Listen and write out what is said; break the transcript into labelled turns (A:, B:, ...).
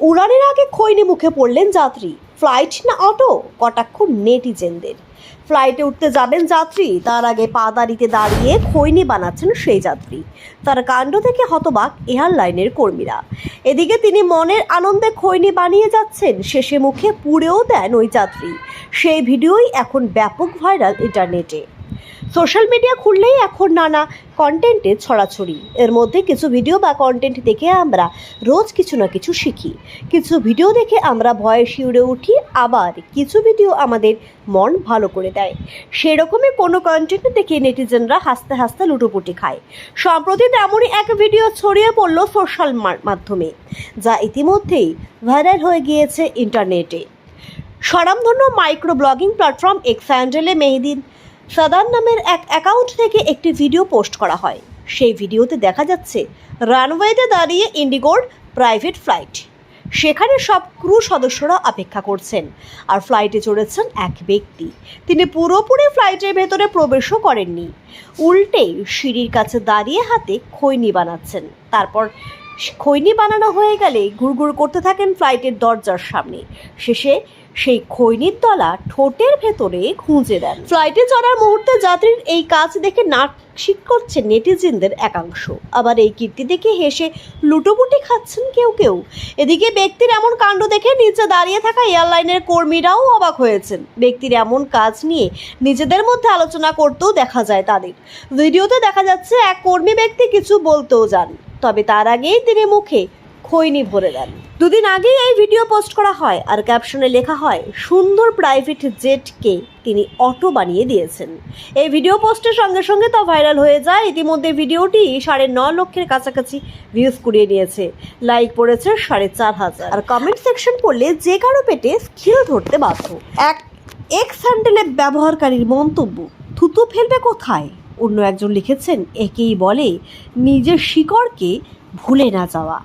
A: উড়ানের আগে খৈনি মুখে পড়লেন যাত্রী। ফ্লাইট না অটো? কটাক্ষ নেটিজেনদের। ফ্লাইটে উঠতে যাবেন যাত্রী, তার আগে পাদারিতে দাঁড়িয়ে খৈনি বানাচ্ছেন সেই যাত্রী। তার কাণ্ড থেকে হতবাক এয়ারলাইনের কর্মীরা। এদিকে তিনি মনের আনন্দে খৈনি বানিয়ে যাচ্ছেন, শেষে মুখে পুড়েও দেন ওই যাত্রী। সেই ভিডিওই এখন ব্যাপক ভাইরাল ইন্টারনেটে। সোশ্যাল মিডিয়া খুললেই এখন নানা কন্টেন্টে ছড়াছড়ি। এর মধ্যে কিছু ভিডিও বা কন্টেন্ট দেখে আমরা রোজ কিছু না কিছু শিখি। কিছু ভিডিও দেখে আমরা ভয়ে শিউরে উঠি, আবার কিছু ভিডিও আমাদের মন ভালো করে দেয়। সেরকমই কোনো কন্টেন্ট দেখে নেটিজেনরা হাসতে হাসতে লুটোপুটি খায়। সম্প্রতি তেমনই এক ভিডিও ছড়িয়ে পড়ল সোশ্যাল মাধ্যমে, যা ইতিমধ্যেই ভাইরাল হয়ে গিয়েছে ইন্টারনেটে স্বরামধন্য মাইক্রো ব্লগিং প্ল্যাটফর্ম এক্স হ্যান্ডেলে মেহেদিন সাদান নামের এক অ্যাকাউন্ট থেকে একটি ভিডিও পোস্ট করা হয়। সেই ভিডিওতে দেখা যাচ্ছে রানওয়েতে দাঁড়িয়ে ইন্ডিগোর প্রাইভেট ফ্লাইট সেখানে সব ক্রু সদস্যরা অপেক্ষা করছেন, আর ফ্লাইটে চড়েছেন এক ব্যক্তি। তিনি পুরোপুরি ফ্লাইটের ভেতরে প্রবেশও করেননি। উল্টে সিঁড়ির কাছে দাঁড়িয়ে হাতে খৈনি বানাচ্ছেন। তারপর খৈনি বানানো হয়ে গেলে ঘুরঘুর করতে থাকেন ফ্লাইটের দরজার সামনে। শেষে সেই খৈনির তলা ঠোঁটের ভেতরে খুঁজে দেন। ফ্লাইটে চড়ার মুহূর্তে যাত্রীর এই কাজ দেখে নাকশিক করছে নেটিজেনদের একাংশ। আবার এই কীর্তি দেখে হেসে লুটোপুটি খাচ্ছেন কেউ কেউ। এদিকে ব্যক্তির এমন কাণ্ড দেখে নিচে দাঁড়িয়ে থাকা এয়ারলাইনের কর্মীরাও অবাক হয়েছেন। ব্যক্তির এমন কাজ নিয়ে নিজেদের মধ্যে আলোচনা করতেও দেখা যায় তাদের। ভিডিওতে দেখা যাচ্ছে, এক কর্মী ব্যক্তি কিছু বলতেও যান। তবে তার আগেই তিনি মুখে খৈনি ভরে দেন। দুদিন আগেই এই ভিডিও পোস্ট করা হয় আর ক্যাপশনে লেখা হয়, সুন্দর প্রাইভেট জেটকে তিনি অটো বানিয়ে দিয়েছেন। এই ভিডিও পোস্টের সঙ্গে সঙ্গে তা ভাইরাল হয়ে যায়। ইতিমধ্যে ভিডিওটি সাড়ে ন লক্ষের কাছাকাছি ভিউজ কুড়িয়ে নিয়েছে। লাইক পড়েছে সাড়ে চার হাজার। আর কমেন্ট সেকশন পড়লে যে কারও পেটে খিল ধরতে বাধ্য। এক এক্স হ্যান্ডেলে ব্যবহারকারীর মন্তব্য, থুতু ফেলবে কোথায়? অন্য একজন লিখেছেন একেই বলে নিজের শিকড়কে ভুলে না যাওয়া।